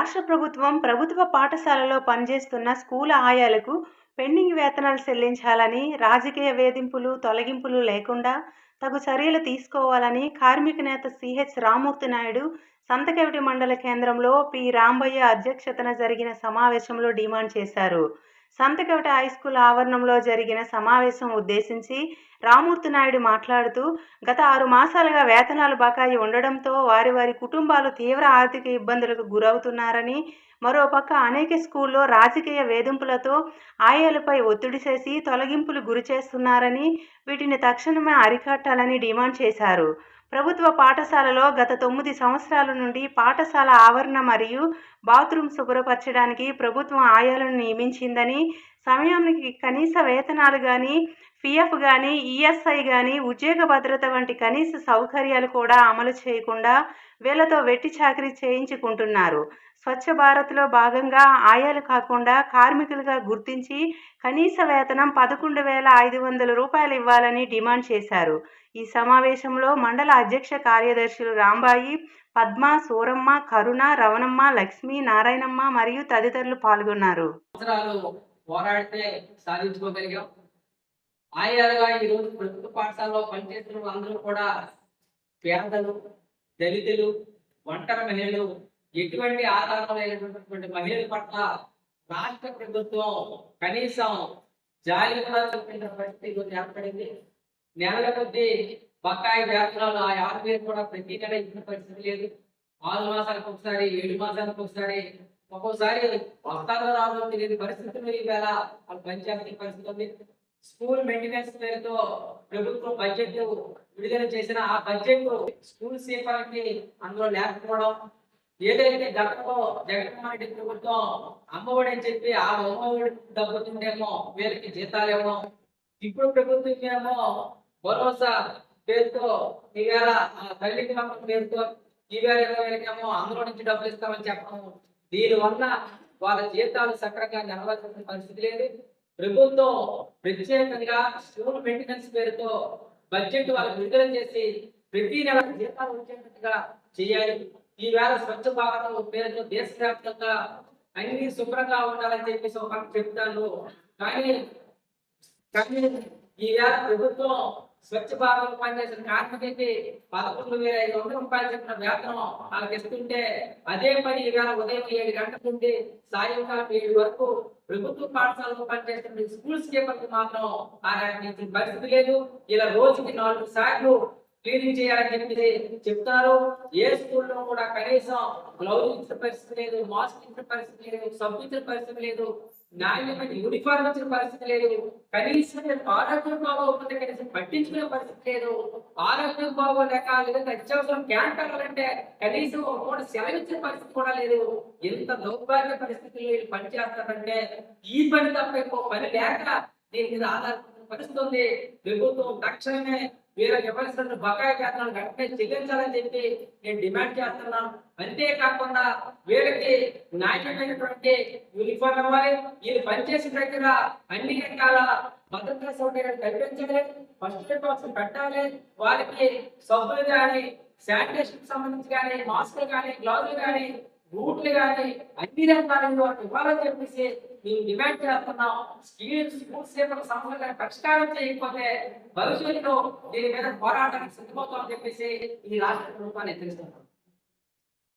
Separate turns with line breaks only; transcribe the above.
రాష్ట్ర ప్రభుత్వం ప్రభుత్వ పాఠశాలలో పనిచేస్తున్న స్కూల్ ఆయాలకు పెండింగ్ వేతనాలు చెల్లించాలని రాజకీయ వేధింపులు తొలగింపులు లేకుండా తగు చర్యలు తీసుకోవాలని కార్మిక నేత సిహెచ్ రామూర్తి నాయుడు సంతకెవిటి మండల కేంద్రంలో పి రాంబయ్య అధ్యక్షతన జరిగిన సమావేశంలో డిమాండ్ చేశారు. సంతకవిట హై స్కూల్ ఆవరణంలో జరిగిన సమావేశం ఉద్దేశించి రామూర్తి నాయుడు మాట్లాడుతూ గత ఆరు మాసాలుగా వేతనాలు బకాయి ఉండడంతో వారి వారి కుటుంబాలు తీవ్ర ఆర్థిక ఇబ్బందులకు గురవుతున్నారని మరోపక్క అనేక స్కూల్లో రాజకీయ వేధింపులతో ఆయాలపై ఒత్తిడి చేసి తొలగింపులు గురి చేస్తున్నారని వీటిని తక్షణమే అరికట్టాలని డిమాండ్ చేశారు. ప్రభుత్వ పాఠశాలలో గత తొమ్మిది సంవత్సరాల నుండి పాఠశాల ఆవరణ మరియు బాత్రూమ్ శుభ్రపరచడానికి ప్రభుత్వం ఆయాలను నియమించిందని సమయానికి కనీస వేతనాలు కానీ పిఎఫ్ కానీ ఈఎస్ఐ కానీ ఉద్యోగ భద్రత వంటి కనీస సౌకర్యాలు కూడా అమలు చేయకుండా వీళ్ళతో వెట్టి చాకరీ చేయించుకుంటున్నారు. స్వచ్ఛ భారత్లో భాగంగా ఆయాలు కాకుండా కార్మికులుగా గుర్తించి కనీస వేతనం పదకొండు వేల ఐదు వందల రూపాయలు ఇవ్వాలని డిమాండ్ చేశారు. ఈ సమావేశంలో మండల అధ్యక్ష కార్యదర్శులు రాంబాయి పద్మ సూరమ్మ కరుణ రవణమ్మ లక్ష్మి నారాయణమ్మ మరియు తదితరులు పాల్గొన్నారు.
పోరాడితే సాధించుకోగలిగాం. ఆయాలుగా ఈరోజు ప్రభుత్వ పాఠశాలలో పనిచేస్తున్న వాళ్ళందరూ కూడా పేదలు దళితులు ఒంటరి మహిళలు ఎటువంటి ఆధారం లేనటువంటి మహిళల పట్ల రాష్ట్ర ప్రభుత్వం కనీసం జాలి కూడా చూపించిన పరిస్థితి ఈరోజు ఏర్పడింది. నెలల కొద్దీ బకాయి వేతనాలు ఆ ఆరు వేలు కూడా ప్రతి నెల ఇచ్చిన పరిస్థితి లేదు. ఆరు మాసాలకు ఒకసారి ఏడు మాసాలకు ఒకసారి ఒక్కోసారి వస్తారో రాదో తెలియని పరిస్థితులు ఈవేళ వాళ్ళు పనిచేస్తున్న పరిస్థితి ఉంది. స్కూల్ మెయింటెనెన్స్ పేరుతో ప్రభుత్వం బడ్జెట్ విడుదల చేసిన ఆ బడ్జెట్ స్కూల్ సేపర్కి అందులో లేకపోవడం ఏదైతే గతంలో జగన్మోహన్ రెడ్డి ప్రభుత్వం అమ్మఒడి అని చెప్పి ఆ అమ్మఒడి డబ్బుతుండేమో వీళ్ళకి జీతాలేమో ఇప్పుడు ప్రభుత్వం ఏమో భరోసా పేరుతో ఇవాళ ఆ తల్లికి నమ్మకం పేరుతో ఈవేళ ఇరవై వేలకేమో అందులో నుంచి డబ్బులు ఇస్తామని చెప్పడం దీనివల్ల వాళ్ళ జీతాలు సక్రంగా నెరవేర్చిన పరిస్థితి లేదు. ప్రభుత్వం ప్రత్యేకంగా స్కూల్ మెయింటెనెన్స్ పేరుతో బడ్జెట్ వాళ్ళకి విడుదల చేసి ప్రతి నెల జీతాలు వచ్చేటట్టుగా చేయాలి. ఈవేళ స్వచ్ఛ భారత పేరుతో దేశవ్యాప్తంగా అన్ని శుభ్రంగా ఉండాలని చెప్పేసి ఒక చెప్తాను. కానీ కానీ ఈవేళ ప్రభుత్వం స్వచ్ఛ భారత్ పనిచేసిన కార్మికులకి పదకొండు వేల ఐదు వందల రూపాయలు చెప్పిన వేతనం వాళ్ళకి ఇస్తుంటే అదే పని ఈవేళ ఉదయం ఏడు గంటల నుండి సాయంకాలం ఏడు వరకు ప్రభుత్వ పాఠశాలలో పనిచేస్తున్న స్కూల్స్ స్కీపర్కి మాత్రం ఆరాధించిన పరిస్థితి లేదు. ఇలా రోజుకి నాలుగు సార్లు క్లీనింగ్ చేయాలని చెప్పి చెప్తారు ఏ స్కూల్లో కూడా కనీసం గ్లౌజ్ ఇచ్చిన పరిస్థితి లేదు మాస్క్ ఇచ్చిన పరిస్థితి లేదు సబ్బు ఇచ్చిన పరిస్థితి లేదు. నాణ్యమైన యూనిఫామ్ వచ్చిన పరిస్థితి లేదు. కనీసం ఆరోగ్యం ఉంటుంది కనీసం పట్టించుకునే పరిస్థితి లేదు. ఆరోగ్యం లేక లేదంటే అత్యవసరం క్యాంప్ వెళ్ళాలంటే కనీసం ఒక సెలవు ఇచ్చిన పరిస్థితి కూడా లేదు. ఎంత దౌర్భాగ్య పరిస్థితులు వీళ్ళు పనిచేస్తారంటే ఈ పని తప్ప ఇంకో పని లేక దీని మీద ఆధారపడి పరిస్థితి ప్రభుత్వం తక్షణమే వీళ్ళకి ఇవ్వాల్సిన బకాయి వేతనాలు వెంటనే చెల్లించాలని చెప్పి నేను డిమాండ్ చేస్తున్నాను. అంతేకాకుండా వీళ్ళకి నాణ్యమైనటువంటి యూనిఫామ్ ఇవ్వాలి. వీళ్ళు పనిచేసిన దగ్గర అన్ని రకాల భద్రతా సౌకర్యాలు కల్పించాలి. ఫస్ట్ బాక్స్ పెట్టాలి. వాళ్ళకి సబ్బులు కానీ శానిటేషన్ సంబంధించి కానీ మాస్కులు కానీ గ్లౌజులు కానీ బూట్లు కానీ అన్ని రకాలు వారికి ఇవ్వాలని చెప్పేసి మేము డిమాండ్ చేస్తున్నాం స్కీమ్ స్కూల్ సేవల సమస్యలను పరిష్కారం చేయకపోతే భవిష్యత్తులో దీని మీద పోరాటానికి సిద్ధమవుతామని చెప్పేసి ఈ రాష్ట్ర ప్రభుత్వాన్ని హెచ్చరిస్తున్నాం.